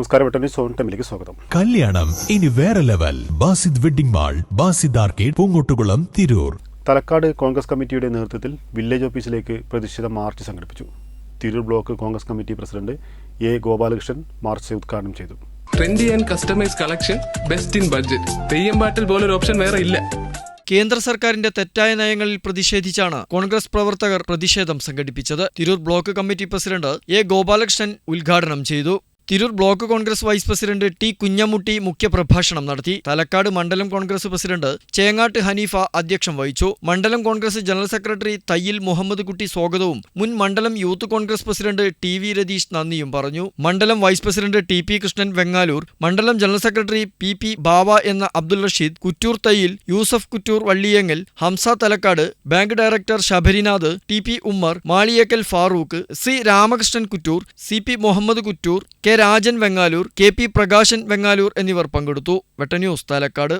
നമസ്കാരം വെട്ടണി സോൺ ടൈമിലേക്ക് സ്വാഗതം. കല്യാണം. ഇനി വേറെ level. Basid wedding mall Basid arcade Poongottukulam Tirur. Thalakkad Congress കമ്മിറ്റിയുടെ നേതൃത്വത്തിൽ വില്ലേജ് ഓഫീസിലേക്ക് പ്രതിഷേധ മാർച്ച് സംഘടിപ്പിച്ചു. Tirur block Congress committee president A Gopalakrishnan march ഉദ്ഘാടനം ചെയ്തു. Trendy and customise collection best in budget Theyyam പാട്ടിൽ പോലൊരു ഓപ്ഷൻ വേറെ ഇല്ല. കേന്ദ്ര സർക്കാരിന്റെ തെറ്റായ നയങ്ങളിൽ പ്രതിഷേധിച്ചാണ് കോൺഗ്രസ് പ്രവർത്തകർ പ്രതിഷേധം സംഘടിപ്പിച്ചത്. Tirur block committee president A Gopalakrishnan ഉദ്ഘാടനം ചെയ്തു. Tirur block Congress vice president T Kunjamutty മുഖ്യപ്രഭാഷണം നടത്തി. തലക്കാട് മണ്ഡലം കോൺഗ്രസ് പ്രസിഡന്റ് ചേങ്ങാട്ട് ഹനീഫ അധ്യക്ഷം വഹിച്ചു. മണ്ഡലം Congress general secretary Thayyil Muhammad Kutty സ്വാഗതവും മുൻ മണ്ഡലം youth Congress president T V Ratheesh നന്ദിയും പറഞ്ഞു. മണ്ഡലം vice president T P Krishnan Vengalur മണ്ഡലം general secretary P P Bava എന്ന Abdul Rasheed Kuttur Thayyil Yusuf Kuttur Valliyengal Hamsa Thalakkad bank director Sabarinath T P Ummer Maliyekkal Farooq C Ramakrishnan Kuttur C P Muhammed Kuttur K Rajan Vengalur K P Prakashan Vengalur എന്നിവർ പങ്കെടുത്തു. വെട്ടന്യൂസ് തലക്കാട്.